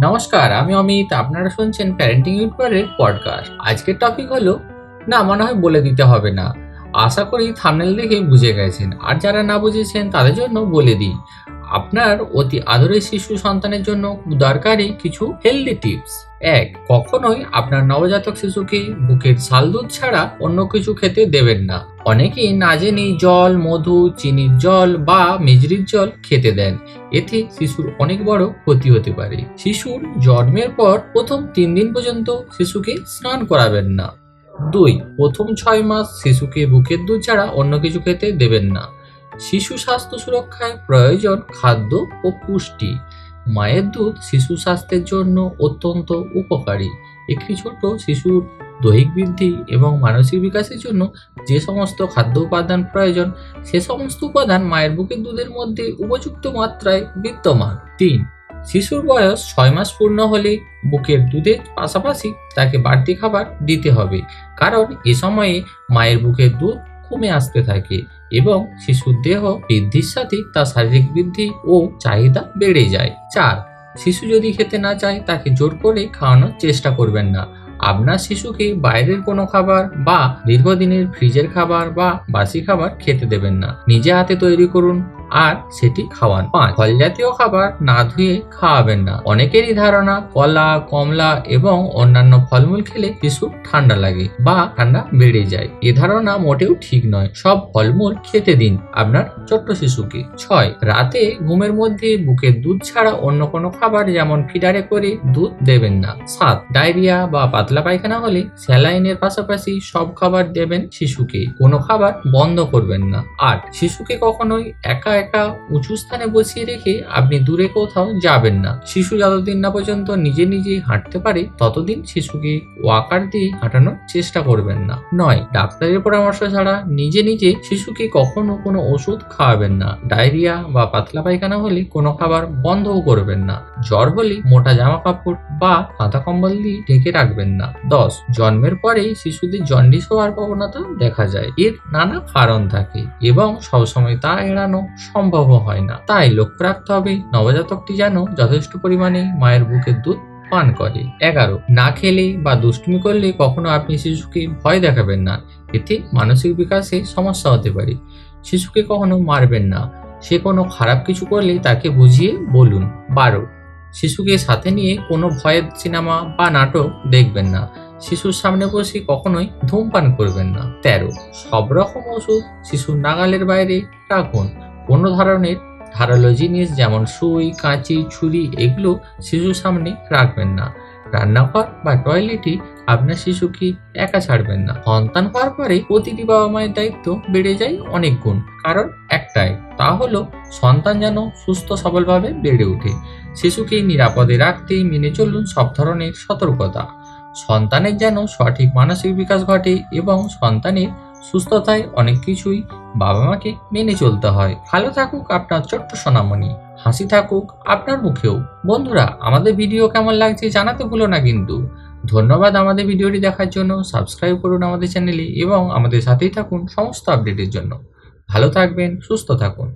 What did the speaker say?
নমস্কার, আমি অমিত। আপনারা শুনছেন প্যারেন্টিং ইউটিউবারের পডকাস্ট আজকের টপিক হলো, না, মনে হয় বলে দিতে হবে না। আশা করি থামনেল দেখে বুঝে গেছেন। আর যারা না বুঝেছেন, তাদের জন্য বলে দিই। আপনার অতি আদরের শিশু সন্তানের জন্য দরকারি কিছু হেলদি টিপস এক, কখনোই আপনার নবজাতক শিশুকে বুকের ছাল দুধ ছাড়া অন্য কিছু খেতে দেবেন না। অনেকেই না জেনেই জল, মধু, চিনির জল বা মেজরির জল খেতে দেন। এতে শিশুর অনেক বড় ক্ষতি হতে পারে। শিশুর জন্মের পর প্রথম তিন দিন পর্যন্ত শিশুকে স্নান করাবেন না। দুই, প্রথম ছয় মাস শিশুকে বুকের দুধ ছাড়া অন্য কিছু খেতে দেবেন না। শিশু স্বাস্থ্য সুরক্ষায় প্রয়োজন খাদ্য ও পুষ্টি। মায়ের দুধ শিশু স্বাস্থ্যের জন্য অত্যন্ত উপকারী। একটি ছোট শিশুর দৈহিক বৃদ্ধি এবং মানসিক বিকাশের জন্য যে সমস্ত খাদ্য উপাদান প্রয়োজন, সে সমস্ত উপাদান মায়ের বুকের দুধের মধ্যে উপযুক্ত মাত্রায় বিদ্যমান। তিন, শিশুর বয়স ছয় মাস পূর্ণ হলে বুকের দুধের পাশাপাশি তাকে বাড়তি খাবার দিতে হবে। কারণ এ সময়ে মায়ের বুকের দুধ কমে আসতে থাকে এবং শিশুর দেহ বৃদ্ধির সাথে তার শারীরিক বৃদ্ধি ও চাহিদা বেড়ে যায়। চার, শিশু যদি খেতে না চায়, তাকে জোর করে খাওয়ানোর চেষ্টা করবেন না। আপনার শিশুকে বাইরের কোনো খাবার বা দীর্ঘদিনের ফ্রিজের খাবার বা বাসি খাবার খেতে দেবেন না। নিজে হাতে তৈরি করুন আর সেটি খাওয়ান। পাঁচ ফল জাতীয় খাবার না ধুয়ে খাওয়াবেন না। অনেকেরই ধারণা, কলা, কমলা এবং অন্যান্য ফলমূল খেলে শিশুর ঠান্ডা লাগে বা ঠান্ডা বেড়ে যায়। এ ধারণা মোটেও ঠিক নয়। সব ফলমূল খেতে দিন আপনার ছোট্ট শিশুকে। ছয়, রাতে ঘুমের মধ্যে বুকের দুধ ছাড়া অন্য কোনো খাবার যেমন ফিডারে করে দুধ দেবেন না। সাত, ডায়রিয়া বা পাতলা পায়খানা হলে স্যালাইনের পাশাপাশি সব খাবার দেবেন শিশুকে। কোনো খাবার বন্ধ করবেন না। আট, শিশুকে কখনোই একা একা উঁচু স্থানে বসিয়ে রেখে আপনি দূরে কোথাও যাবেন না। শিশু যতদিন না পর্যন্ত নিজে নিজে হাঁটতে পারে, ততদিন শিশুকে ওয়াকার দিয়ে হাঁটানোর চেষ্টা করবেন না। নয়, ডাক্তারের পরামর্শ ছাড়া নিজে নিজে শিশুকে কখনো কোনো ওষুধ খাওয়াবেন না। ডায়রিয়া বা পাতলা পায়খানা হলে কোনো খাবার বন্ধও করবেন না। জ্বর হলে মোটা জামা কাপড় বা কাঁথা কম্বল দিয়ে ঢেকে রাখবেন না। দশ, জন্মের পরেই শিশুদের জন্ডিস হওয়ার প্রবণতা দেখা যায়। এর নানা কারণ থাকে এবং সবসময় তা এড়ানো সম্ভব হয় না। তাই লক্ষ্য রাখতে হবে নবজাতকটি যেন যথেষ্ট পরিমাণে মায়ের বুকের দুধ পান করে। এগারো, না খেলে বা দুষ্টুমি করলে কখনো আপনি শিশুকে ভয় দেখাবেন না। এতে মানসিক বিকাশে সমস্যা হতে পারে। শিশুকে কখনো মারবেন না। সে কোনো খারাপ কিছু করলে তাকে বুঝিয়ে বলুন। বারো, শিশুকে সাথে নিয়ে কোনো ভয়ের সিনেমা বা নাটক দেখবেন না। শিশুর সামনে বসে কখনোই ধূমপান করবেন না। তেরো, সব রকম ওষুধ শিশুর নাগালের বাইরে রাখুন। কোনো ধরনের ধারালো জিনিস যেমন সুই, কাঁচি, ছুরি, এগুলো শিশুর সামনে রাখবেন না। রান্নাঘর বা টয়লেটে আপনার শিশুকে একা ছাড়বেন না। সন্তান হওয়ার পরে প্রতিটি বাবা মায়ের দায়িত্ব বেড়ে যায় অনেক গুণ। কারণ একটাই, তা হলো সন্তান যেন সুস্থ, সবলভাবে বেড়ে ওঠে। শিশুকে নিরাপদে রাখতে মেনে চলুন সব ধরনের সতর্কতা। সন্তানের যেন সঠিক মানসিক বিকাশ ঘটে এবং সন্তানের সুস্থতায় অনেক কিছুই বাবা মাকে মেনে চলতে হয়। ভালো থাকুক আপনার ছোট্ট সোনামণি, হাসি থাকুক আপনার মুখেও। বন্ধুরা, আমাদের ভিডিও কেমন লাগছে জানাতে ভুলো না কিন্তু। ধন্যবাদ আমাদের ভিডিওটি দেখার জন্য। সাবস্ক্রাইব করুন আমাদের চ্যানেলে এবং আমাদের সাথেই থাকুন সমস্ত আপডেটের জন্য। ভালো থাকবেন, সুস্থ থাকুন।